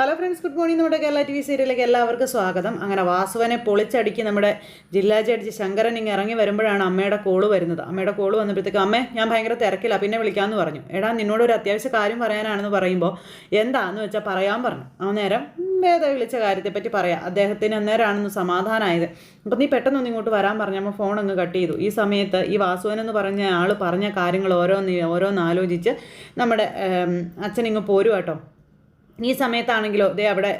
Hello friends good morning നമ്മുടെ Kerala T V സീരിയലിലേക്ക് എല്ലാവർക്കും സ്വാഗതം. അങ്ങനെ വാസുവനെ പൊളിച്ചടുക്കി നമ്മുടെ ജില്ലാ ജഡ്ജി ശങ്കരൻ ഇങ്ങനെ ഇറങ്ങി വരുമ്പോഴാണ് അമ്മയുടെ കോൾ വരുന്നത്. അമ്മയുടെ കോൾ വന്നപ്പോഴത്തേക്ക് അമ്മേ ഞാൻ ഭയങ്കര തിരക്കില്ല പിന്നെ വിളിക്കാമെന്ന് പറഞ്ഞു. എടാ നിന്നോട് ഒരു അത്യാവശ്യ കാര്യം പറയാനാണെന്ന് പറയുമ്പോൾ എന്താന്ന് വെച്ചാൽ പറയാൻ പറഞ്ഞു. അന്നേരം വേദ വിളിച്ച കാര്യത്തെപ്പറ്റി പറയാം. അദ്ദേഹത്തിന് അന്നേരമാണെന്ന് സമാധാനമായത് അപ്പം നീ പെട്ടെന്നൊന്ന് ഇങ്ങോട്ട് വരാൻ പറഞ്ഞപ്പോൾ ഫോൺ അങ്ങ് കട്ട് ചെയ്തു. ഈ സമയത്ത് ഈ വാസുവൻ എന്ന് പറഞ്ഞ ആൾ പറഞ്ഞ കാര്യങ്ങൾ ഓരോന്ന് ഓരോന്ന് ആലോചിച്ച് നമ്മുടെ അച്ഛനിങ്ങ് പോരും കേട്ടോ ഈ സമയത്താണെങ്കിലോ ദേ അവിടെ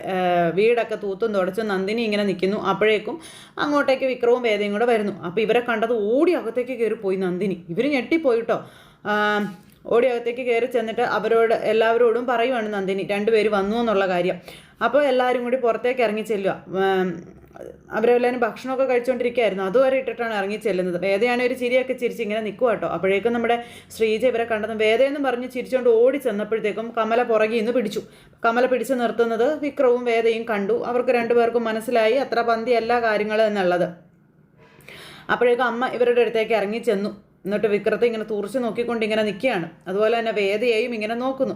വീടൊക്കെ തൂത്തും തുടച്ചും നന്ദിനി ഇങ്ങനെ നിൽക്കുന്നു അപ്പോഴേക്കും അങ്ങോട്ടേക്ക് വിക്രവും വേദയും കൂടെ വരുന്നു. അപ്പോൾ ഇവരെ കണ്ടത് ഓടി അകത്തേക്ക് കയറി പോയി നന്ദിനി. ഇവർ ഞെട്ടിപ്പോയിട്ടോ. ഓടി അകത്തേക്ക് കയറി ചെന്നിട്ട് അവരോട് എല്ലാവരോടും പറയുവാണ് നന്ദിനി. രണ്ടുപേര് വന്നു എന്നുള്ള കാര്യം. അപ്പോൾ എല്ലാവരും കൂടി പുറത്തേക്ക് ഇറങ്ങി ചെല്ലുക അവരെല്ലാവരും ഭക്ഷണമൊക്കെ കഴിച്ചുകൊണ്ടിരിക്കുകയായിരുന്നു അതുവരെ ഇട്ടിട്ടാണ് ഇറങ്ങി ചെല്ലുന്നത്. വേദയാണ് ഒരു ചിരിയൊക്കെ ചിരിച്ച് ഇങ്ങനെ നിൽക്കുക കേട്ടോ. അപ്പോഴേക്കും നമ്മുടെ ശ്രീജ ഇവരെ കണ്ടെന്ന് വേദയെന്നും പറഞ്ഞ് ചിരിച്ചുകൊണ്ട് ഓടി ചെന്നപ്പോഴത്തേക്കും കമല പുറകിൽ നിന്ന് പിടിച്ചു. കമല പിടിച്ചു നിർത്തുന്നത് വിക്രവും വേദയും കണ്ടു. അവർക്ക് രണ്ടുപേർക്കും മനസ്സിലായി അത്ര പന്തിയല്ല കാര്യങ്ങൾ എന്നുള്ളത്. അപ്പോഴേക്കും അമ്മ ഇവരുടെ അടുത്തേക്ക് ഇറങ്ങി ചെന്നു. എന്നിട്ട് വിക്രത്തെ ഇങ്ങനെ തുറച്ച് നോക്കിക്കൊണ്ട് ഇങ്ങനെ നിൽക്കുകയാണ് അതുപോലെ തന്നെ വേദയെയും ഇങ്ങനെ നോക്കുന്നു.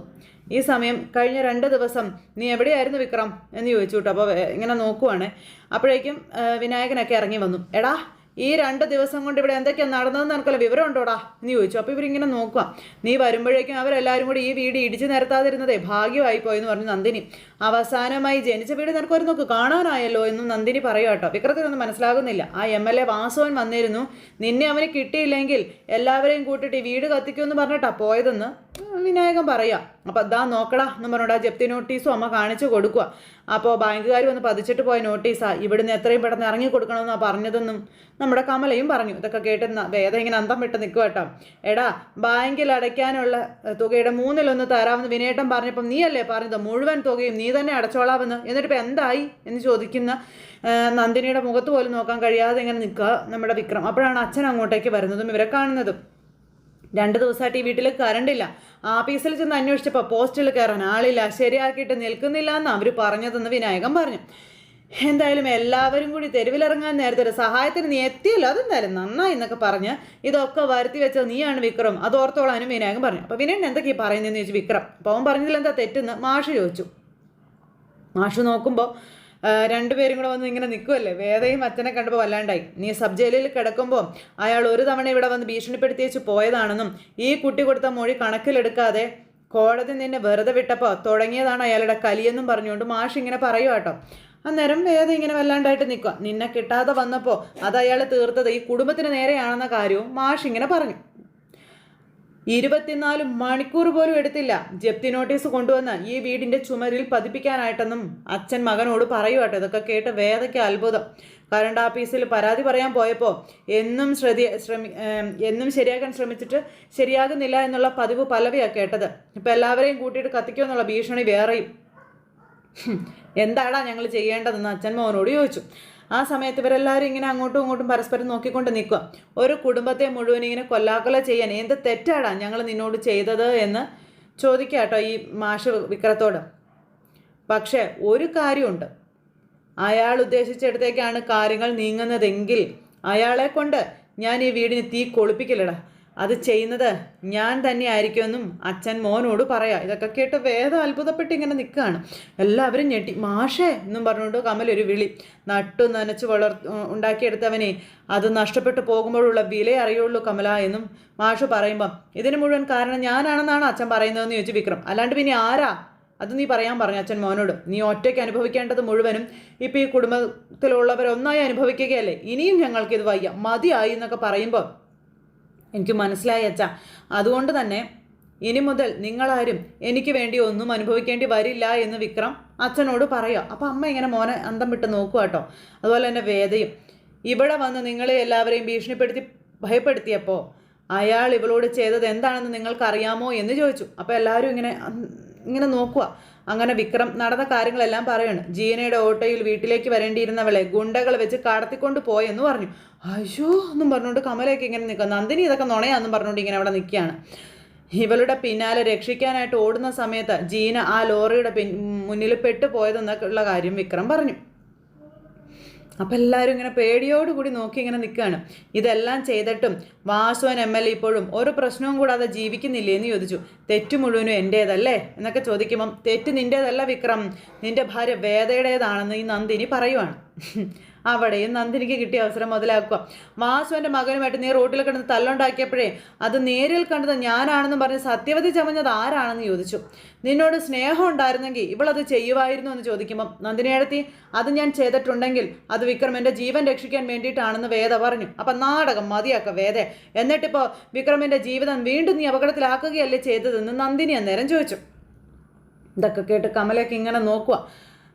ഈ സമയം കഴിഞ്ഞ രണ്ട് ദിവസം നീ എവിടെയായിരുന്നു വിക്രം? എന്ന് ചോദിച്ചു കേട്ടോ. അപ്പോൾ ഇങ്ങനെ നോക്കുവാണ്. അപ്പോഴേക്കും വിനായകനൊക്കെ ഇറങ്ങി വന്നു. എടാ ഈ രണ്ട് ദിവസം കൊണ്ട് ഇവിടെ എന്തൊക്കെയാണ് നടന്നതെന്ന് നിനക്കല്ല വിവരം ഉണ്ടോടാ എന്ന് ചോദിച്ചു. അപ്പോൾ ഇവരിങ്ങനെ നോക്കുക നീ വരുമ്പോഴേക്കും അവരെല്ലാവരും കൂടി ഈ വീട് ഇടിച്ചു നിരത്താതിരുന്നതേ ഭാഗ്യമായി പോയെന്ന് പറഞ്ഞു നന്ദിനി. അവസാനമായി ജനിച്ച വീട് നിനക്ക് ഒരു നോക്ക് കാണാനായല്ലോ എന്നും നന്ദിനി പറയുക കേട്ടോ. വിക്രത്തിനൊന്നും മനസ്സിലാകുന്നില്ല. ആ എം എൽ എ വാസവൻ വന്നിരുന്നു. നിന്നെ അവന് കിട്ടിയില്ലെങ്കിൽ എല്ലാവരെയും കൂട്ടിയിട്ട് ഈ വീട് കത്തിക്കുമെന്ന് പറഞ്ഞിട്ടാ പോയതെന്ന്. വിനായകൻ പറയുക അപ്പോൾ അതാ നോക്കടാ എന്ന് പറഞ്ഞോട് ജപ്തി നോട്ടീസും അമ്മ കാണിച്ചു കൊടുക്കുക അപ്പോൾ ബാങ്കുകാർ വന്ന് പതിച്ചിട്ട് പോയ നോട്ടീസാ ഇവിടുന്ന് എത്രയും പെട്ടെന്ന് ഇറങ്ങി കൊടുക്കണമെന്നാണ് പറഞ്ഞതെന്നും നമ്മുടെ കമലയും പറഞ്ഞു. ഇതൊക്കെ കേട്ട് വേദം ഇങ്ങനെ അന്തം വിട്ട് നിൽക്കുക കേട്ടോ. എടാ ബാങ്കിൽ അടയ്ക്കാനുള്ള തുകയുടെ മൂന്നിലൊന്ന് തരാമെന്ന് വിനയേട്ടം പറഞ്ഞപ്പം നീയല്ലേ പറഞ്ഞത്? മുഴുവൻ തുകയും നീ തന്നെ അടച്ചോളാമെന്ന്. എന്നിട്ട് എന്തായി എന്ന് ചോദിക്കുന്ന നന്ദിനിയുടെ മുഖത്ത് പോലും നോക്കാൻ കഴിയാതെ ഇങ്ങനെ നിൽക്കുക നമ്മുടെ വിക്രം. അപ്പോഴാണ് അച്ഛൻ അങ്ങോട്ടേക്ക് വരുന്നതും ഇവരെ കാണുന്നതും. രണ്ട് ദിവസമായിട്ട് ഈ വീട്ടിൽ കറണ്ടില്ല ആഫീസിൽ ചെന്ന് അന്വേഷിച്ചപ്പോൾ പോസ്റ്റിൽ കയറാൻ ആളില്ല. ശരിയാക്കിയിട്ട് നിൽക്കുന്നില്ല എന്ന് അവർ പറഞ്ഞതെന്ന് വിനായകൻ പറഞ്ഞു. എന്തായാലും എല്ലാവരും കൂടി തെരുവിലിറങ്ങാൻ നേരത്തെ ഒരു സഹായത്തിന് നീ എത്തിയല്ലോ. അതെന്തായാലും നന്നായി എന്നൊക്കെ പറഞ്ഞ് ഇതൊക്കെ വരുത്തി വെച്ചത് നീയാണ് വിക്രം. അത് ഓർത്തോളാനും വിനായകൻ പറഞ്ഞു. അപ്പോൾ വിനയൻ എന്തൊക്കെയാണ് പറയുന്നതെന്ന് ചോദിച്ചു വിക്രം. അപ്പോൾ അവൻ പറഞ്ഞതിൽ എന്താ തെറ്റെന്ന് മാഷ് ചോദിച്ചു. മാഷ് നോക്കുമ്പോൾ രണ്ടുപേരും കൂടെ വന്ന് ഇങ്ങനെ നിൽക്കുമല്ലേ വേദയും അച്ഛനെ കണ്ടപ്പോൾ വല്ലാണ്ടായി. നീ സബ് ജയിലിൽ കിടക്കുമ്പോൾ അയാൾ ഒരു തവണ ഇവിടെ വന്ന് ഭീഷണിപ്പെടുത്തിയേച്ച് പോയതാണെന്നും ഈ കുട്ടി കൊടുത്ത മൊഴി കണക്കിലെടുക്കാതെ കോടതി നിന്നെ വെറുതെ വിട്ടപ്പോൾ തുടങ്ങിയതാണ് അയാളുടെ കലിയെന്നും പറഞ്ഞുകൊണ്ട് മാഷ് ഇങ്ങനെ പറയുക കേട്ടോ. അന്നേരം വേദ ഇങ്ങനെ വല്ലാണ്ടായിട്ട് നിൽക്കുക നിന്നെ കിട്ടാതെ വന്നപ്പോൾ അത് അയാൾ തീർത്തത് ഈ കുടുംബത്തിന് നേരെയാണെന്ന കാര്യവും മാഷ് ഇങ്ങനെ പറഞ്ഞു. ഇരുപത്തിനാല് മണിക്കൂർ പോലും എടുത്തില്ല ജപ്തി നോട്ടീസ് കൊണ്ടുവന്ന് ഈ വീടിന്റെ ചുമരിൽ പതിപ്പിക്കാനായിട്ടെന്നും അച്ഛൻ മകനോട് പറയുവാട്ടെ ഇതൊക്കെ കേട്ട് വേദയ്ക്ക് അത്ഭുതം. കറണ്ട് ഓഫീസിൽ പരാതി പറയാൻ പോയപ്പോൾ എന്നും ശ്രദ്ധി ശ്രമി എന്നും ശരിയാക്കാൻ ശ്രമിച്ചിട്ട് ശരിയാകുന്നില്ല എന്നുള്ള പതിവ് പലവിയാണ് കേട്ടത്. ഇപ്പം എല്ലാവരെയും കൂട്ടിയിട്ട് കത്തിക്കുമെന്നുള്ള ഭീഷണി വേറെയും. എന്താടാ ഞങ്ങൾ ചെയ്യേണ്ടതെന്ന് അച്ഛൻ മോനോട് ചോദിച്ചു. ആ സമയത്ത് ഇവരെല്ലാവരും ഇങ്ങനെ അങ്ങോട്ടും ഇങ്ങോട്ടും പരസ്പരം നോക്കിക്കൊണ്ട് നിൽക്കുക. ഒരു കുടുംബത്തെ മുഴുവൻ ഇങ്ങനെ കൊല്ലാക്കൊല ചെയ്യാൻ എന്ത് തെറ്റാടാ ഞങ്ങൾ നിന്നോട് ചെയ്തത് എന്ന് ചോദിക്കുക കേട്ടോ ഈ മാഷ് വിക്രത്തോട്. പക്ഷേ ഒരു കാര്യമുണ്ട്. അയാൾ ഉദ്ദേശിച്ചിടത്തേക്കാണ് കാര്യങ്ങൾ നീങ്ങുന്നതെങ്കിൽ അയാളെ കൊണ്ട് ഞാൻ ഈ വീടിന് തീ കൊളുപ്പിക്കില്ലടാ അത് ചെയ്യുന്നത് ഞാൻ തന്നെ ആയിരിക്കുമെന്നും അച്ഛൻ മോനോട് പറയാം. ഇതൊക്കെ കേട്ട് വേദം അത്ഭുതപ്പെട്ട് ഇങ്ങനെ നിൽക്കുകയാണ് എല്ലാവരും ഞെട്ടി. മാഷേ എന്നും പറഞ്ഞുകൊണ്ട് കമൽ ഒരു വിളി. നട്ടു നനച്ച് വളർ ഉണ്ടാക്കിയെടുത്തവനെ അത് നഷ്ടപ്പെട്ടു പോകുമ്പോഴുള്ള വില അറിയുള്ളൂ കമല എന്നും മാഷ് പറയുമ്പം. ഇതിന് മുഴുവൻ കാരണം ഞാനാണെന്നാണ് അച്ഛൻ പറയുന്നതെന്ന് ചോദിച്ചു വിക്രം. അല്ലാണ്ട് പിന്നെ ആരാ? അത് നീ പറയാൻ പറഞ്ഞു അച്ഛൻ മോനോട്. നീ ഒറ്റയ്ക്ക് അനുഭവിക്കേണ്ടത് മുഴുവനും ഇപ്പോൾ ഈ കുടുംബത്തിലുള്ളവരൊന്നായി അനുഭവിക്കുകയല്ലേ? ഇനിയും ഞങ്ങൾക്ക് ഇത് വയ്യ. മതിയായി എന്നൊക്കെ പറയുമ്പോൾ എനിക്ക് മനസ്സിലായി അച്ഛ. അതുകൊണ്ട് തന്നെ ഇനി മുതൽ നിങ്ങളാരും എനിക്ക് വേണ്ടി ഒന്നും അനുഭവിക്കേണ്ടി വരില്ല എന്ന് വിക്രം അച്ഛനോട് പറയുക. അപ്പോൾ അമ്മ ഇങ്ങനെ മോനെ അന്തം വിട്ട് നോക്കുക കേട്ടോ. അതുപോലെ തന്നെ വേദയും. ഇവിടെ വന്ന് നിങ്ങളെ എല്ലാവരെയും ഭീഷണിപ്പെടുത്തി ഭയപ്പെടുത്തിയപ്പോൾ അയാൾ ഇവളോട് ചെയ്തത് എന്താണെന്ന് നിങ്ങൾക്കറിയാമോ എന്ന് ചോദിച്ചു. അപ്പോൾ എല്ലാവരും ഇങ്ങനെ ഇങ്ങനെ നോക്കുക. അങ്ങനെ വിക്രം നടന്ന കാര്യങ്ങളെല്ലാം പറയാണ്. ജീനയുടെ ഓട്ടോയിൽ വീട്ടിലേക്ക് വരേണ്ടിയിരുന്നവളെ ഗുണ്ടകൾ വെച്ച് കടത്തിക്കൊണ്ട് പോയെന്ന് പറഞ്ഞു. അയ്യോ എന്നും പറഞ്ഞുകൊണ്ട് കമലയൊക്കെ ഇങ്ങനെ നിൽക്കുക നന്ദിനി ഇതൊക്കെ നുണയാന്നും പറഞ്ഞുകൊണ്ട് ഇങ്ങനെ അവിടെ നിൽക്കുകയാണ്. ഇവളുടെ പിന്നാലെ രക്ഷിക്കാനായിട്ട് ഓടുന്ന സമയത്ത് ജീന ആ ലോറിയുടെ പിൻ മുന്നിൽ പെട്ടു പോയതെന്നൊക്കെ ഉള്ള കാര്യം വിക്രം പറഞ്ഞു. അപ്പം എല്ലാവരും ഇങ്ങനെ പേടിയോടുകൂടി നോക്കി ഇങ്ങനെ നിൽക്കുകയാണ് ഇതെല്ലാം ചെയ്തിട്ടും വാസുവൻ എം എൽ എ ഇപ്പോഴും ഒരു പ്രശ്നവും കൂടാതെ ജീവിക്കുന്നില്ലേ എന്ന് ചോദിച്ചു. തെറ്റ് മുഴുവനും എന്റേതല്ലേ എന്നൊക്കെ ചോദിക്കുമ്പം തെറ്റ് നിന്റേതല്ല വിക്രം. നിന്റെ ഭാര്യ വേദയുടേതാണെന്ന് ഈ നന്ദിനി പറയുവാണ്. അവിടെയും നന്ദിനിക്ക് കിട്ടിയ അവസരം മുതലാക്കുക. വാസുവിന്റെ മകനുമായിട്ട് നീ റോട്ടിൽ കിടന്ന് തല്ലുണ്ടാക്കിയപ്പോഴേ അത് നേരിൽ കണ്ടത് ഞാനാണെന്ന് പറഞ്ഞ് സത്യവതി ചമഞ്ഞത് ആരാണെന്ന് ചോദിച്ചു. നിന്നോട് സ്നേഹം ഉണ്ടായിരുന്നെങ്കിൽ ഇവളത് ചെയ്യുമായിരുന്നു എന്ന് ചോദിക്കുമ്പം നന്ദിനിയെടുത്തി അത് ഞാൻ ചെയ്തിട്ടുണ്ടെങ്കിൽ അത് വിക്രമന്റെ ജീവൻ രക്ഷിക്കാൻ വേണ്ടിയിട്ടാണെന്ന് വേദ പറഞ്ഞു. അപ്പം നാടകം മതിയാക്ക വേദ. എന്നിട്ടിപ്പോൾ വിക്രമിന്റെ ജീവിതം വീണ്ടും നീ അപകടത്തിലാക്കുകയല്ലേ ചെയ്തതെന്ന് നന്ദിനി അന്നേരം ചോദിച്ചു. ഇതൊക്കെ കേട്ട് കമലൊക്കെ ഇങ്ങനെ നോക്കുക.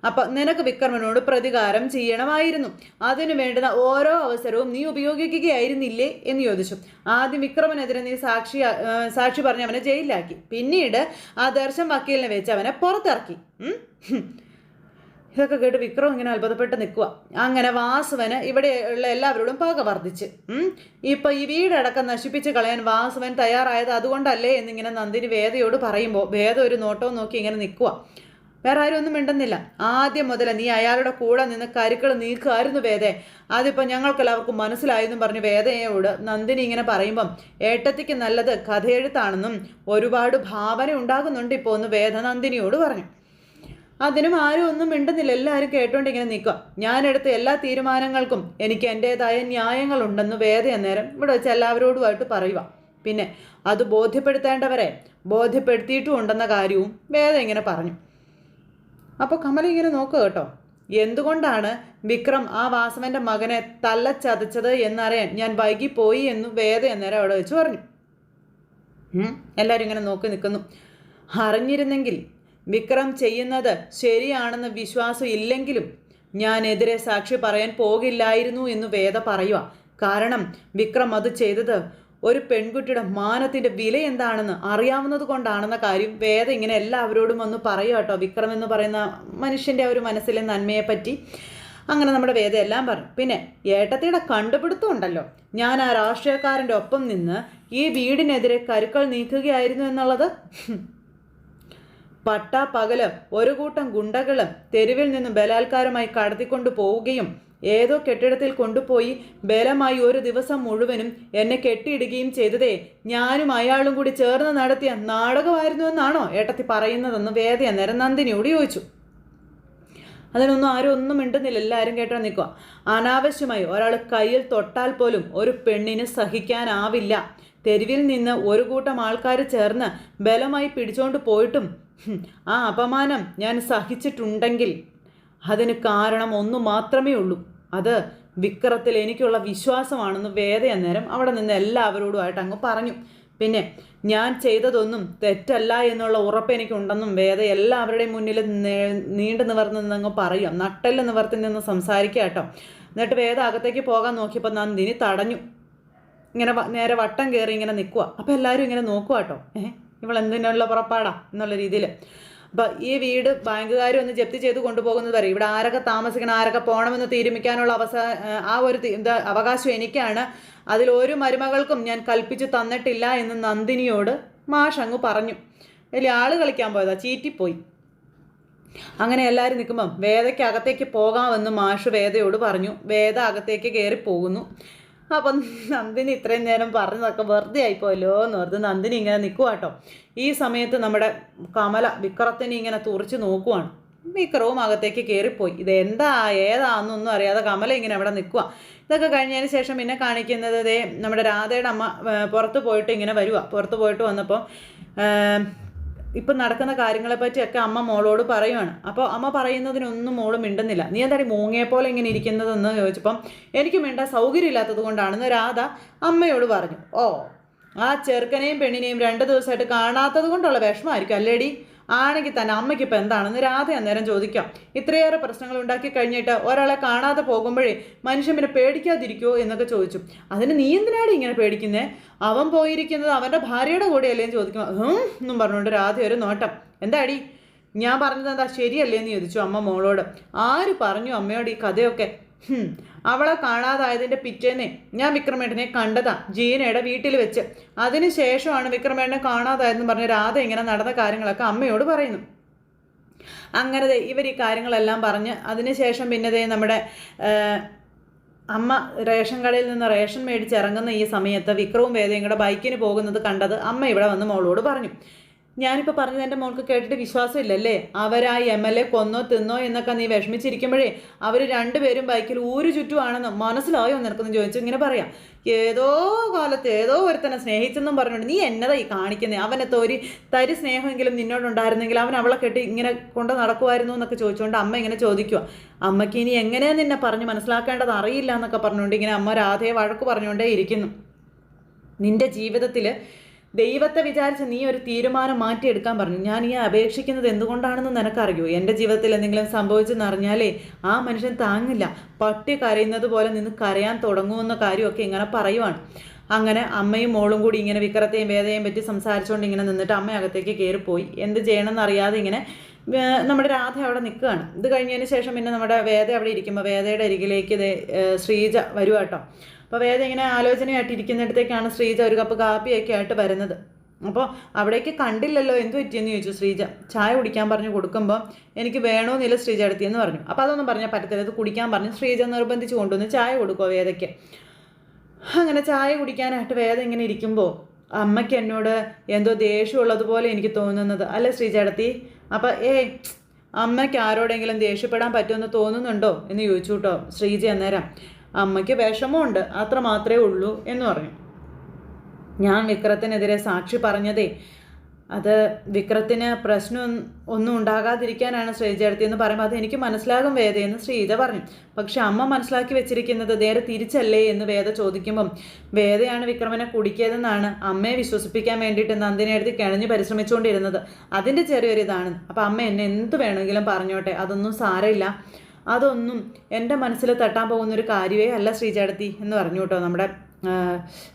അപ്പം നിനക്ക് വിക്രമനോട് പ്രതികാരം ചെയ്യണമായിരുന്നു. അതിനു വേണ്ടുന്ന ഓരോ അവസരവും നീ ഉപയോഗിക്കുകയായിരുന്നില്ലേ എന്ന് ചോദിച്ചു. ആദ്യം വിക്രമനെതിരെ നീ സാക്ഷി സാക്ഷി പറഞ്ഞ് അവനെ ജയിലിലാക്കി. പിന്നീട് ആ ദർശൻ വക്കീലിനെ വെച്ച് അവനെ പുറത്തിറക്കി. ഇതൊക്കെ കേട്ട് വിക്രം ഇങ്ങനെ അത്ഭുതപ്പെട്ട് നിൽക്കുക അങ്ങനെ വാസുവന് ഇവിടെയുള്ള എല്ലാവരോടും പക വർദ്ധിച്ച്. ഇപ്പൊ ഈ വീടടക്കം നശിപ്പിച്ച് കളയാൻ വാസുവൻ തയ്യാറായത് അതുകൊണ്ടല്ലേ എന്നിങ്ങനെ നന്ദിനി വേദയോട് പറയുമ്പോൾ വേദ ഒരു നോട്ടവും നോക്കി ഇങ്ങനെ നിൽക്കുക വേറെ ആരും ഒന്നും മിണ്ടുന്നില്ല. ആദ്യം മുതൽ നീ അയാളുടെ കൂടെ നിന്ന് കരുക്കൾ നീക്കുമായിരുന്നു വേദേ. അതിപ്പോൾ ഞങ്ങൾക്കെല്ലാവർക്കും മനസ്സിലായെന്നും പറഞ്ഞു വേദയോട് നന്ദിനി ഇങ്ങനെ പറയുമ്പം ഏട്ടത്തിക്ക് നല്ലത് കഥയെഴുത്താണെന്നും ഒരുപാട് ഭാവന ഉണ്ടാകുന്നുണ്ട് ഇപ്പോൾ ഒന്ന് വേദ നന്ദിനിയോട് പറഞ്ഞു. അതിനും ആരും ഒന്നും മിണ്ടുന്നില്ല. എല്ലാവരും കേട്ടോണ്ട് ഇങ്ങനെ നിൽക്കുക ഞാനെടുത്ത എല്ലാ തീരുമാനങ്ങൾക്കും എനിക്ക് എന്റെതായ ന്യായങ്ങളുണ്ടെന്ന് വേദ അന്നേരം ഇവിടെ വെച്ച് എല്ലാവരോടുമായിട്ട് പറയുക പിന്നെ അത് ബോധ്യപ്പെടുത്തേണ്ടവരെ ബോധ്യപ്പെടുത്തിയിട്ടും ഉണ്ടെന്ന കാര്യവും വേദ ഇങ്ങനെ പറഞ്ഞു. അപ്പോൾ കമല ഇങ്ങനെ നോക്കുക കേട്ടോ. എന്തുകൊണ്ടാണ് വിക്രം ആ വാസവന്റെ മകനെ തല്ലച്ചതച്ചത് എന്നറിയാൻ ഞാൻ വൈകിപ്പോയി എന്ന് വേദ എന്നേരം അവിടെ വെച്ച് പറഞ്ഞു. എല്ലാവരും ഇങ്ങനെ നോക്കി നിൽക്കുന്നു. അറിഞ്ഞിരുന്നെങ്കിൽ വിക്രം ചെയ്യുന്നത് ശരിയാണെന്ന് വിശ്വാസം ഇല്ലെങ്കിലും എതിരെ സാക്ഷി പറയാൻ പോകില്ലായിരുന്നു എന്ന് വേദ പറയുക കാരണം വിക്രം അത് ചെയ്തത് ഒരു പെൺകുട്ടിയുടെ മാനത്തിന്റെ വില എന്താണെന്ന് അറിയാവുന്നത് കൊണ്ടാണെന്ന കാര്യം വേദ ഇങ്ങനെ എല്ലാവരോടും ഒന്ന് പറയുക കേട്ടോ. വിക്രം എന്ന് പറയുന്ന മനുഷ്യന്റെ ഒരു മനസ്സിലെ നന്മയെ പറ്റി അങ്ങനെ നമ്മുടെ വേദ എല്ലാം പറഞ്ഞു പിന്നെ ഏട്ടത്തിയുടെ കണ്ടുപിടുത്തം ഉണ്ടല്ലോ. ഞാൻ ആ രാഷ്ട്രീയക്കാരന്റെ ഒപ്പം നിന്ന് ഈ വീടിനെതിരെ കരുക്കൾ നീക്കുകയായിരുന്നു എന്നുള്ളത്. പട്ട പകൽ ഒരു കൂട്ടം ഗുണ്ടകളും തെരുവിൽ നിന്ന് ബലാത്കാരമായി കടത്തിക്കൊണ്ടു പോവുകയും ഏതോ കെട്ടിടത്തിൽ കൊണ്ടുപോയി ബലമായി ഒരു ദിവസം മുഴുവനും എന്നെ കെട്ടിയിടുകയും ചെയ്തതേ. ഞാനും അയാളും കൂടി ചേർന്ന് നടത്തിയ നാടകമായിരുന്നു എന്നാണോ ഏട്ടത്തി പറയുന്നതെന്ന് വേദ അന്നേരം നന്ദിനിയോട് ചോദിച്ചു. അതിനൊന്നും ആരും ഒന്നും മിണ്ടുന്നില്ല. എല്ലാവരും കേട്ടോ നിൽക്കുക. അനാവശ്യമായി ഒരാൾ കയ്യിൽ തൊട്ടാൽ പോലും ഒരു പെണ്ണിന് സഹിക്കാനാവില്ല. തെരുവിൽ നിന്ന് ഒരു കൂട്ടം ആൾക്കാർ ചേർന്ന് ബലമായി പിടിച്ചോണ്ട് പോയിട്ടും ആ അപമാനം ഞാൻ സഹിച്ചിട്ടുണ്ടെങ്കിൽ. അതിന് കാരണം ഒന്നു മാത്രമേ ഉള്ളൂ. അത് വിക്രത്തിൽ എനിക്കുള്ള വിശ്വാസമാണെന്ന് വേദ അന്നേരം അവിടെ നിന്ന് എല്ലാവരോടുമായിട്ട് അങ്ങ് പറഞ്ഞു. പിന്നെ ഞാൻ ചെയ്തതൊന്നും തെറ്റല്ല എന്നുള്ള ഉറപ്പ് എനിക്കുണ്ടെന്നും വേദ എല്ലാവരുടെയും മുന്നിൽ നീണ്ടു നിവർന്ന് നിന്നങ്ങ് പറയാം. നട്ടൽ നിവർത്തി നിന്ന് സംസാരിക്കുക കേട്ടോ. എന്നിട്ട് വേദ അകത്തേക്ക് പോകാൻ നോക്കിയപ്പോൾ നന്ദിനി തടഞ്ഞു. ഇങ്ങനെ നേരെ വട്ടം കയറി ഇങ്ങനെ നിൽക്കുക അപ്പോൾ എല്ലാവരും ഇങ്ങനെ നോക്കുക കേട്ടോ. ഏഹ് ഇവൾ എന്തിനുള്ള പുറപ്പാടാ എന്നുള്ള രീതിയിൽ. ഈ വീട് ബാങ്കുകാർ ഒന്ന് ജപ്തി ചെയ്ത് കൊണ്ടുപോകുന്നത് വരെ. ഇവിടെ ആരൊക്കെ താമസിക്കണം ആരൊക്കെ പോകണമെന്ന് തീരുമാനിക്കാനുള്ള അവസ ആ ഒരു അവകാശം എനിക്കാണ്. അതിൽ ഒരു മരുമകൾക്കും ഞാൻ കൽപ്പിച്ചു തന്നിട്ടില്ല എന്ന് നന്ദിനിയോട് മാഷങ്ങ് പറഞ്ഞു. വലിയ ആൾ കളിക്കാൻ പോയതാ ചീറ്റിപ്പോയി. അങ്ങനെ എല്ലാവരും നിൽക്കുമ്പം വേദയ്ക്ക് അകത്തേക്ക് പോകാമെന്ന് മാഷ് വേദയോട് പറഞ്ഞു. വേദ അകത്തേക്ക് കയറി പോകുന്നു അപ്പം നന്ദിനി ഇത്രയും നേരം പറഞ്ഞതൊക്കെ വെറുതെ ആയിപ്പോയല്ലോ എന്ന് ഓർത്ത് നന്ദിനി ഇങ്ങനെ നിൽക്കുക ഈ സമയത്ത് നമ്മുടെ കമല വിക്രത്തിനെ ഇങ്ങനെ തുറച്ച് നോക്കുവാണ്. വിക്രവും അകത്തേക്ക് കയറിപ്പോയി ഇത് എന്താ ഏതാണെന്നൊന്നും അറിയാതെ കമല ഇങ്ങനെ അവിടെ നിൽക്കുക ഇതൊക്കെ കഴിഞ്ഞതിന് ശേഷം പിന്നെ കാണിക്കുന്നത് ദേ നമ്മുടെ രാധയുടെ അമ്മ പുറത്ത് പോയിട്ട് ഇങ്ങനെ വരുക പുറത്ത് പോയിട്ട് വന്നപ്പോൾ ഇപ്പം നടക്കുന്ന കാര്യങ്ങളെ പറ്റിയൊക്കെ അമ്മ മോളോട് പറയുവാണ്. അപ്പോൾ അമ്മ പറയുന്നതിനൊന്നും മോൾ മിണ്ടുന്നില്ല. നീ എന്താ മൂങ്ങയെ പോലെ ഇങ്ങനെ ഇരിക്കുന്നതെന്ന് ചോദിച്ചപ്പം എനിക്ക് മിണ്ടാൻ സൗകര്യമില്ലാത്തത് കൊണ്ടാണെന്ന് രാധ അമ്മയോട് പറഞ്ഞു. ഓ ആ ചെറുക്കനെയും പെണ്ണിനെയും രണ്ട് ദിവസമായിട്ട് കാണാത്തത് കൊണ്ടുള്ള വിഷമമായിരിക്കും അല്ലേടി? ആണെങ്കിൽ തന്നെ അമ്മയ്ക്ക് ഇപ്പം എന്താണെന്ന് രാധ അന്നേരം ചോദിക്കാം. ഇത്രയേറെ പ്രശ്നങ്ങൾ ഉണ്ടാക്കി കഴിഞ്ഞിട്ട് ഒരാളെ കാണാതെ പോകുമ്പോഴേ മനുഷ്യൻ പിന്നെ പേടിക്കാതിരിക്കുമോ എന്നൊക്കെ ചോദിച്ചു. അതിന് നീ എന്തിനാണ് ഇങ്ങനെ പേടിക്കുന്നത് അവൻ പോയിരിക്കുന്നത് അവന്റെ ഭാര്യയുടെ കൂടെയല്ലേ എന്ന് ചോദിക്കും. എന്നും പറഞ്ഞുകൊണ്ട് രാധ ഒരു നോട്ടം. എന്താടി? ഞാൻ പറഞ്ഞത് എന്താ ശരിയല്ലേ എന്ന് ചോദിച്ചു അമ്മ മോളോട്. ആര് പറഞ്ഞു അമ്മയോട് ഈ കഥയൊക്കെ? അവളെ കാണാതായതിന്റെ പിറ്റേന്നെ ഞാൻ വിക്രമേട്ടനെ കണ്ടതാ ജീനയുടെ വീട്ടിൽ വെച്ച്. അതിന് ശേഷമാണ് വിക്രമേട്ടനെ കാണാതായതെന്ന് പറഞ്ഞ രാധ ഇങ്ങനെ നടന്ന കാര്യങ്ങളൊക്കെ അമ്മയോട് പറയുന്നു. അങ്ങനെ ഇവർ ഈ കാര്യങ്ങളെല്ലാം പറഞ്ഞ് അതിനുശേഷം പിന്നെ ദേ നമ്മുടെ അമ്മ റേഷൻ കടയിൽ നിന്ന് റേഷൻ മേടിച്ച് ഇറങ്ങുന്ന ഈ സമയത്ത് വിക്രവും വേദയും കൂടെ ബൈക്കിന് പോകുന്നത് കണ്ടത് അമ്മ ഇവിടെ വന്ന് മോളോട് പറഞ്ഞു. ഞാനിപ്പോൾ പറഞ്ഞത് എന്റെ മോൾക്ക് കേട്ടിട്ട് വിശ്വാസമില്ലല്ലേ? അവരാ എം എൽ എ കൊന്നോ തിന്നോ എന്നൊക്കെ നീ വിഷമിച്ചിരിക്കുമ്പോഴേ അവർ രണ്ടുപേരും ബൈക്കിൽ ഊരു ചുറ്റുമാണെന്ന് മനസ്സിലായോ നിനക്കൊന്ന് ചോദിച്ചു ഇങ്ങനെ പറയാം. ഏതോ കാലത്ത് ഏതോ ഒരുത്തനെ സ്നേഹിച്ചെന്നും പറഞ്ഞുകൊണ്ട് നീ എന്നതാ ഈ കാണിക്കുന്നത് അവനെ തോരി തരി സ്നേഹമെങ്കിലും നിന്നോടുണ്ടായിരുന്നെങ്കിൽ അവൻ അവളെ കെട്ടി ഇങ്ങനെ കൊണ്ട് നടക്കുമായിരുന്നു എന്നൊക്കെ ചോദിച്ചുകൊണ്ട് അമ്മ ഇങ്ങനെ ചോദിക്കുക അമ്മയ്ക്ക് ഇനി എങ്ങനെയാ നിന്നെ പറഞ്ഞ് മനസ്സിലാക്കേണ്ടത് അറിയില്ല എന്നൊക്കെ പറഞ്ഞുകൊണ്ട് ഇങ്ങനെ അമ്മ രാധയെ വഴക്ക് പറഞ്ഞുകൊണ്ടേ ഇരിക്കുന്നു. നിന്റെ ജീവിതത്തിൽ ദൈവത്തെ വിചാരിച്ച് നീ ഒരു തീരുമാനം മാറ്റിയെടുക്കാൻ പറഞ്ഞു. ഞാൻ ഈ അപേക്ഷിക്കുന്നത് എന്തുകൊണ്ടാണെന്ന് നിനക്കറിയോ? എന്റെ ജീവിതത്തിൽ എന്തെങ്കിലും സംഭവിച്ചെന്ന് അറിഞ്ഞാലേ ആ മനുഷ്യൻ താങ്ങില്ല. പട്ടി കരയുന്നത് പോലെ നിന്ന് കരയാൻ തുടങ്ങുമെന്ന കാര്യമൊക്കെ ഇങ്ങനെ പറയുവാണ്. അങ്ങനെ അമ്മയും മോളും കൂടി ഇങ്ങനെ വിക്രത്തെയും വേദയും പറ്റി സംസാരിച്ചുകൊണ്ട് ഇങ്ങനെ നിന്നിട്ട് അമ്മ അകത്തേക്ക് കയറിപ്പോയി. എന്ത് ചെയ്യണമെന്ന് അറിയാതെ ഇങ്ങനെ നമ്മുടെ രാധ അവിടെ നിൽക്കുകയാണ്. ഇത് കഴിഞ്ഞതിന് ശേഷം പിന്നെ നമ്മുടെ വേദ അവിടെ ഇരിക്കുമ്പോൾ വേദയുടെ അരികിലേക്ക് ശ്രീജ വരുവാട്ടോ അപ്പോൾ വേദ ഇങ്ങനെ ആലോചനയായിട്ട് ഇരിക്കുന്നിടത്തേക്കാണ് ശ്രീജ ഒരു കപ്പ് കാപ്പിയൊക്കെ ആയിട്ട് വരുന്നത്. അപ്പോൾ അവിടേക്ക് കണ്ടില്ലല്ലോ എന്ത് പറ്റിയെന്ന് ചോദിച്ചു ശ്രീജ. ചായ കുടിക്കാൻ പറഞ്ഞു കൊടുക്കുമ്പോൾ എനിക്ക് വേണമെന്നില്ല ശ്രീജ എടുത്തിയെന്ന് പറഞ്ഞു. അപ്പോൾ അതൊന്നും പറഞ്ഞാൽ പറ്റത്തില്ല. അത് കുടിക്കാൻ പറഞ്ഞു. ശ്രീജ നിർബന്ധിച്ച് കൊണ്ടുവന്ന് ചായ കൊടുക്കുമോ വേദയ്ക്ക്. അങ്ങനെ ചായ കുടിക്കാനായിട്ട് വേദ ഇങ്ങനെ ഇരിക്കുമ്പോൾ അമ്മയ്ക്ക് എന്നോട് എന്തോ ദേഷ്യമുള്ളതുപോലെ എനിക്ക് തോന്നുന്നത്. അല്ലേ എടുത്തി അപ്പം ഏയ് അമ്മയ്ക്ക് ആരോടെങ്കിലും ദേഷ്യപ്പെടാൻ പറ്റുമെന്ന് തോന്നുന്നുണ്ടോ എന്ന് ചോദിച്ചു കേട്ടോ ശ്രീജ അന്നേരം. അമ്മയ്ക്ക് വിഷമമുണ്ട് അത്ര മാത്രമേ ഉള്ളൂ എന്ന് പറഞ്ഞു. ഞാൻ വിക്രത്തിനെതിരെ സാക്ഷി പറഞ്ഞതേ അത് വിക്രത്തിന് പ്രശ്നം ഒന്നും ഉണ്ടാകാതിരിക്കാനാണ് ശ്രീജയടുത്തി എന്ന് പറയുമ്പോൾ അത് എനിക്ക് മനസ്സിലാകും വേദയെന്ന് ശ്രീജ പറഞ്ഞു. പക്ഷെ അമ്മ മനസ്സിലാക്കി വെച്ചിരിക്കുന്നത് നേരെ തിരിച്ചല്ലേ എന്ന് വേദ ചോദിക്കുമ്പം വേദയാണ് വിക്രമനെ കുടിക്കിയതെന്നാണ് അമ്മയെ വിശ്വസിപ്പിക്കാൻ വേണ്ടിയിട്ട് നന്ദിനെ എടുത്ത് കിണഞ്ഞ് പരിശ്രമിച്ചുകൊണ്ടിരുന്നത്. അതിന്റെ ചെറിയൊരു ഇതാണ് അപ്പം അമ്മ എന്നെ എന്ത് വേണമെങ്കിലും പറഞ്ഞോട്ടെ അതൊന്നും സാരമില്ല. അതൊന്നും എന്റെ മനസ്സിൽ തട്ടാൻ പോകുന്ന ഒരു കാര്യമേ അല്ല ശ്രീചേടത്തി എന്ന് പറഞ്ഞു കേട്ടോ നമ്മുടെ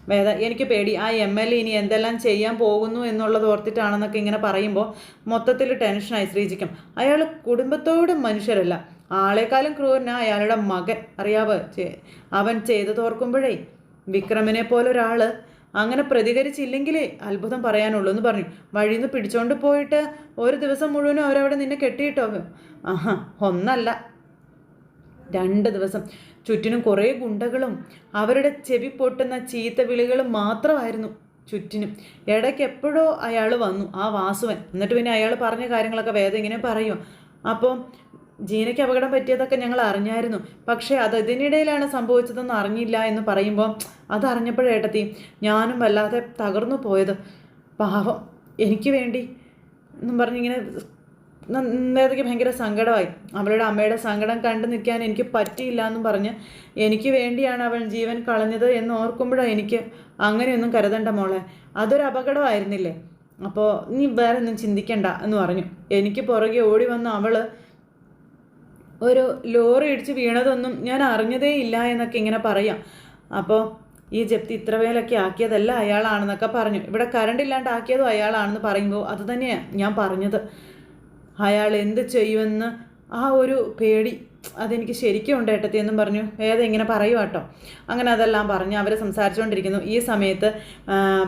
വേദ എനിക്ക് പേടി. ആ എം എൽ എ ഇനി എന്തെല്ലാം ചെയ്യാൻ പോകുന്നു എന്നുള്ളത് ഓർത്തിട്ടാണെന്നൊക്കെ ഇങ്ങനെ പറയുമ്പോൾ മൊത്തത്തിൽ ടെൻഷനായി ശ്രീജിക്കും. അയാൾ കുടുംബത്തോട് മനുഷ്യരല്ല. ആളെക്കാളും ക്രൂരനാ അയാളുടെ മകൻ. അറിയാവോ? അവൻ ചെയ്തതോർക്കുമ്പോഴേ വിക്രമിനെ പോലെ ഒരാൾ അങ്ങനെ പ്രതികരിച്ചില്ലെങ്കിലേ അത്ഭുതം പറയാനുള്ളൂ എന്ന് പറഞ്ഞു. വഴിയിൽ നിന്ന് പിടിച്ചോണ്ട് പോയിട്ട് ഒരു ദിവസം മുഴുവനും അവരവിടെ നിന്നെ കെട്ടിയിട്ടോ? ആഹാ ഒന്നല്ല. രണ്ട് ദിവസം. ചുറ്റിനും കുറേ ഗുണ്ടകളും അവരുടെ ചെവി പൊട്ടുന്ന ചീത്ത വിളികളും മാത്രമായിരുന്നു ചുറ്റിനും. ഇടയ്ക്ക് എപ്പോഴോ അയാൾ വന്നു ആ വാസുവൻ. എന്നിട്ട് പിന്നെ അയാൾ പറഞ്ഞ കാര്യങ്ങളൊക്കെ വേദം ഇങ്ങനെ പറയും. അപ്പോൾ ജീനയ്ക്ക് അപകടം പറ്റിയതൊക്കെ ഞങ്ങൾ അറിഞ്ഞായിരുന്നു. പക്ഷേ അത് ഇതിനിടയിലാണ് സംഭവിച്ചതെന്ന് അറിഞ്ഞില്ല എന്ന് പറയുമ്പോൾ അതറിഞ്ഞപ്പോഴേട്ടത്തി ഞാനും വല്ലാതെ തകർന്നു പോയത്. പാവം എനിക്ക് വേണ്ടി എന്നും പറഞ്ഞിങ്ങനെ വേദയ്ക്ക് ഭയങ്കര സങ്കടമായി. അവളുടെ അമ്മയുടെ സങ്കടം കണ്ടു നിൽക്കാൻ എനിക്ക് പറ്റിയില്ല എന്നും പറഞ്ഞ് എനിക്ക് വേണ്ടിയാണ് അവൾ ജീവൻ കളഞ്ഞത് എന്ന് ഓർക്കുമ്പോഴാണ് എനിക്ക് അങ്ങനെയൊന്നും കരുതണ്ട മോളെ. അതൊരു അപകടമായിരുന്നില്ലേ? അപ്പോൾ നീ വേറെ ഒന്നും ചിന്തിക്കണ്ട എന്ന് പറഞ്ഞു. എനിക്ക് പുറകെ ഓടി വന്ന അവൾ ഒരു ലോറി ഇടിച്ച് വീണതൊന്നും ഞാൻ അറിഞ്ഞതേ ഇല്ല എന്നൊക്കെ ഇങ്ങനെ പറയാം. അപ്പോൾ ഈ ജപ്തി ഇത്ര വേലൊക്കെ ആക്കിയതല്ല അയാളാണെന്നൊക്കെ പറഞ്ഞു. ഇവിടെ കറണ്ട് ഇല്ലാണ്ട് ആക്കിയതും അയാളാണെന്ന് പറയുമ്പോൾ അത് തന്നെയാണ് ഞാൻ പറഞ്ഞത്. അയാൾ എന്ത് ചെയ്യുമെന്ന് ആ ഒരു പേടി അതെനിക്ക് ശരിക്കും ഉണ്ട് ഏട്ടത്തി എന്നും പറഞ്ഞു. വേദ ഇങ്ങനെ പറയുക കേട്ടോ അങ്ങനെ അതെല്ലാം പറഞ്ഞ് അവർ സംസാരിച്ചുകൊണ്ടിരിക്കുന്നു ഈ സമയത്ത്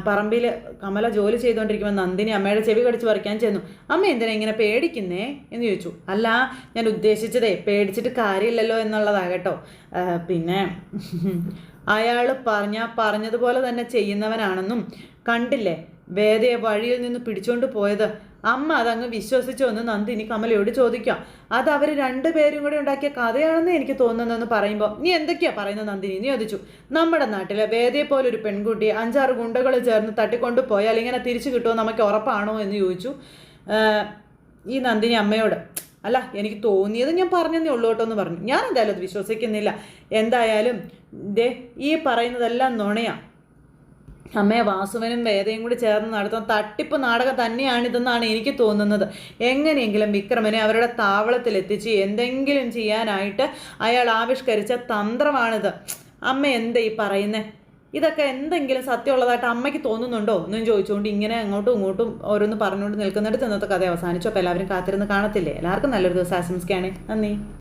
പറമ്പിൽ കമല ജോലി ചെയ്തുകൊണ്ടിരിക്കുമ്പോൾ നന്ദിനി അമ്മയുടെ ചെവി കടിച്ച് പറിക്കാൻ ചെന്നു. അമ്മ എന്തിനാ ഇങ്ങനെ പേടിക്കുന്നേ? എന്ന് ചോദിച്ചു. അല്ല ഞാൻ ഉദ്ദേശിച്ചതേ പേടിച്ചിട്ട് കാര്യമില്ലല്ലോ എന്നുള്ളതാണ് കേട്ടോ. പിന്നെ അയാൾ പറഞ്ഞ പറഞ്ഞതുപോലെ തന്നെ ചെയ്യുന്നവനാണെന്നും കണ്ടില്ലേ? വേദയെ വഴിയിൽ നിന്ന് പിടിച്ചോണ്ട് പോയത്. അമ്മ അതങ്ങ് വിശ്വസിച്ചോ എന്ന് നന്ദിനി കമലയോട് ചോദിക്കാം. അത് അവർ രണ്ടുപേരും കൂടെ ഉണ്ടാക്കിയ കഥയാണെന്ന് എനിക്ക് തോന്നുന്നതെന്ന് പറയുമ്പോൾ നീ എന്തൊക്കെയാ പറയുന്നത് നന്ദിനി? നീ ചോദിച്ചു. നമ്മുടെ നാട്ടിലെ വേദയെ പോലെ ഒരു പെൺകുട്ടി അഞ്ചാറ് ഗുണ്ടകൾ ചേർന്ന് തട്ടിക്കൊണ്ട് പോയാൽ ഇങ്ങനെ തിരിച്ചു കിട്ടുമോ നമുക്ക് ഉറപ്പാണോ എന്ന് ചോദിച്ചു. ഈ നന്ദിനി അമ്മയോട് അല്ല എനിക്ക് തോന്നിയത് ഞാൻ പറഞ്ഞതേ ഉള്ളൂ കേട്ടോ എന്ന് പറഞ്ഞു. ഞാൻ എന്തായാലും അത് വിശ്വസിക്കുന്നില്ല. എന്തായാലും ദേ ഈ പറയുന്നതെല്ലാം നുണയാ. അമ്മയെ വാസുവനും വേദയും കൂടി ചേർന്ന് നടത്തുന്ന തട്ടിപ്പ് നാടകം തന്നെയാണിതെന്നാണ് എനിക്ക് തോന്നുന്നത്. എങ്ങനെയെങ്കിലും വിക്രമനെ അവരുടെ താവളത്തിൽ എത്തിച്ച് എന്തെങ്കിലും ചെയ്യാനായിട്ട് അയാൾ ആവിഷ്കരിച്ച തന്ത്രമാണിത്. അമ്മ എന്താ ഈ പറയുന്നത് ഇതൊക്കെ എന്തെങ്കിലും സത്യമുള്ളതായിട്ട് അമ്മയ്ക്ക് തോന്നുന്നുണ്ടോ? എന്നും ചോദിച്ചുകൊണ്ട് ഇങ്ങനെ അങ്ങോട്ടും ഇങ്ങോട്ടും ഓരോന്ന് പറഞ്ഞുകൊണ്ട് നിൽക്കുന്നിടത്ത് ഇന്നത്തെ കഥ അവസാനിച്ചു. അപ്പോൾ എല്ലാവരും കാത്തിരുന്ന് കാണത്തില്ലേ? എല്ലാവർക്കും നല്ലൊരു ദിവസം ആശംസിക്കുകയാണ്. നന്ദി.